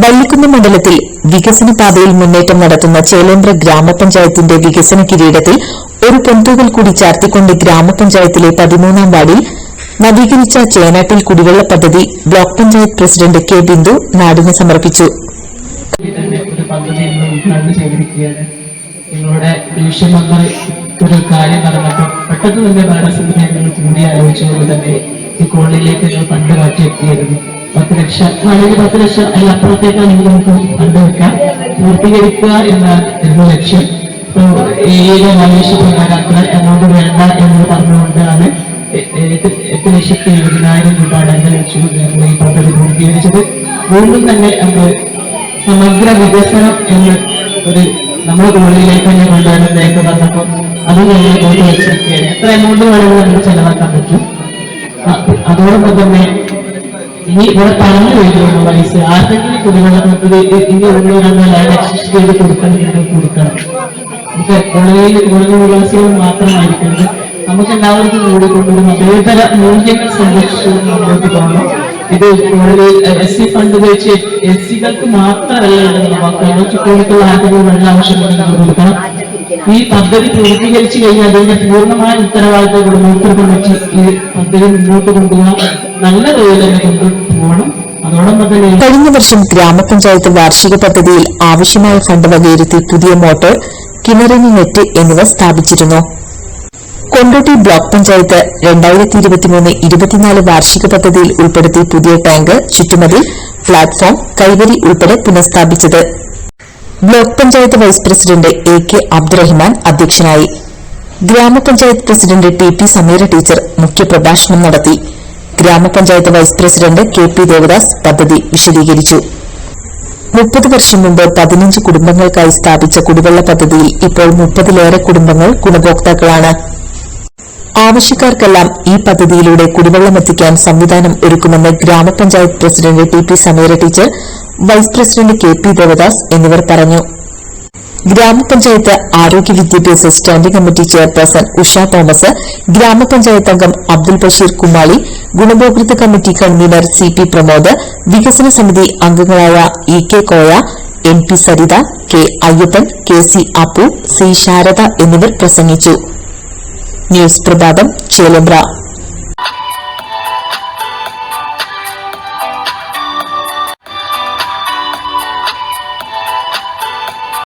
വള്ളിക്കുന്ന് മണ്ഡലത്തിൽ വികസന പാതയിൽ മുന്നേറ്റം നടത്തുന്ന ചേലേന്ദ്ര ഗ്രാമപഞ്ചായത്തിന്റെ വികസന കിരീടത്തിൽ ഒരു പൊന്തൂകൽ കൂടി ചാർത്തിക്കൊണ്ട് ഗ്രാമപഞ്ചായത്തിലെ പതിമൂന്നാം വാർഡിൽ നവീകരിച്ച ചേനാട്ടിൽ കുടിവെള്ള പദ്ധതി block panchayat president K Bindu നാടിന് സമർപ്പിച്ചു. നിങ്ങളുടെ ഡിവിഷൻ മെമ്പർ ഒരു കാര്യം നടന്നപ്പോൾ പെട്ടെന്ന് തന്നെ ഭരണസമിതി ഞങ്ങൾ കൂടി ആലോചിച്ചുകൊണ്ട് തന്നെ ഈ കോളനിയിലേക്ക് ഞങ്ങൾ പണ്ട് മാറ്റിയെത്തിയിരുന്നു പത്ത് ലക്ഷം. അല്ലെങ്കിൽ പത്ത് ലക്ഷം. അതിൽ അപ്പുറത്തേക്കാണെങ്കിൽ നമുക്ക് ഫണ്ട് വെക്കാം. പൂർത്തീകരിക്കുക എന്നായിരുന്നു ലക്ഷ്യം. ഇപ്പോൾ ഏഴ് നാല് പ്രകാരം എമൗണ്ട് വേണ്ട എന്ന് പറഞ്ഞുകൊണ്ടാണ് എട്ട് ലക്ഷത്തി എഴുപതിനായിരം രൂപ അടങ്കൽ ലക്ഷ്യം ഈ പദ്ധതി പൂർത്തീകരിച്ചത്. വീണ്ടും തന്നെ നമ്മൾ സമഗ്ര വികസനം എന്ന ഒരു നമ്മുടെ തൊഴിലിലേക്ക് തന്നെ കൊണ്ടുവരുന്നതിലേക്ക് വന്നപ്പോൾ അത് ഞങ്ങൾ ഒരു വെച്ചിരിക്കുകയാണ് എത്ര എമൗണ്ട് വേണമെന്ന് നമുക്ക് ചെലവാക്കാൻ പറ്റും. അതോടൊപ്പം തന്നെ ഇനി ഇവിടെ പറഞ്ഞു വരുന്നു പൈസ ആർക്കെങ്കിലും കുടിവെള്ള പദ്ധതി കൊടുക്കണം നമുക്ക് കോളേജിൽ കോളേജ് നമുക്ക് എല്ലാവർക്കും കൂടി കൊണ്ടൊരു മതേതര മൂല്യങ്ങൾ സംരക്ഷിച്ചുകൊണ്ട് മുന്നോട്ട് ഇത് എസ് സി ഫണ്ട് ഉപയോഗിച്ച് എസ് സികൾക്ക് മാത്രമല്ല നോക്കാം ചുറ്റുപാടുള്ള വെള്ളം ആവശ്യമുണ്ടെങ്കിൽ കൊടുക്കണം ഈ പദ്ധതി പൂർത്തീകരിച്ചു കഴിഞ്ഞാൽ അതിന്റെ പൂർണമായ ഉത്തരവാദിത്തം ഗുണഭോക്തൃ കമ്മിറ്റി ഈ പദ്ധതി മുന്നോട്ട് കൊണ്ടുപോകാൻ നല്ല കഴിഞ്ഞ വർഷം ഗ്രാമപഞ്ചായത്ത് വാർഷിക പദ്ധതിയിൽ ആവശ്യമായ ഫണ്ട് വകയിരുത്തി പുതിയ മോട്ടോർ കിണറിന് നെറ്റ് എന്നിവ സ്ഥാപിച്ചിരുന്നു. കൊണ്ടോട്ടി ബ്ലോക്ക് പഞ്ചായത്ത് രണ്ടായിരത്തി ഇരുപത്തിമൂന്ന് ഇരുപത്തിനാല് വാർഷിക പദ്ധതിയിൽ ഉൾപ്പെടുത്തി പുതിയ ടാങ്ക് ചുറ്റുമതിൽ പ്ലാറ്റ്ഫോം കൈവരി ഉൾപ്പെടെ പുനഃസ്ഥാപിച്ചത്. Block panchayat vice president A K Abdurahiman അധ്യക്ഷനായി. Grama panchayat president T P Sameera teacher മുഖ്യപ്രഭാഷണം നടത്തി. Grama panchayat vice president K P Devadas പദ്ധതി വിശദീകരിച്ചു. മുപ്പത് വർഷം മുമ്പ് പതിനഞ്ച് കുടുംബങ്ങൾക്കായി സ്ഥാപിച്ച കുടിവെള്ള പദ്ധതിയിൽ ഇപ്പോൾ മുപ്പതിലേറെ കുടുംബങ്ങൾ ഗുണഭോക്താക്കളാണ്. ആവശ്യക്കാർക്കെല്ലാം ഈ പദ്ധതിയിലൂടെ കുടിവെള്ളമെത്തിക്കാൻ സംവിധാനം ഒരുക്കുമെന്ന് grama panchayat president T P Sameera teacher vice president K P Devadas എന്നിവർ പറഞ്ഞു. ഗ്രാമപഞ്ചായത്ത് ആരോഗ്യ വിദ്യാഭ്യാസ standing committee chairperson Usha Thomas grama panchayat അംഗം Abdul Basheer Kumali ഗുണഭോക്തൃ committee convener C P Pramod വികസന സമിതി അംഗങ്ങളായ E K Koya N P Saritha K Ayyappan K C Appu C Sarada എന്നിവർ പ്രസംഗിച്ചു. ന്യൂസ് പ്രഭാതം ചേലമ്പ്ര.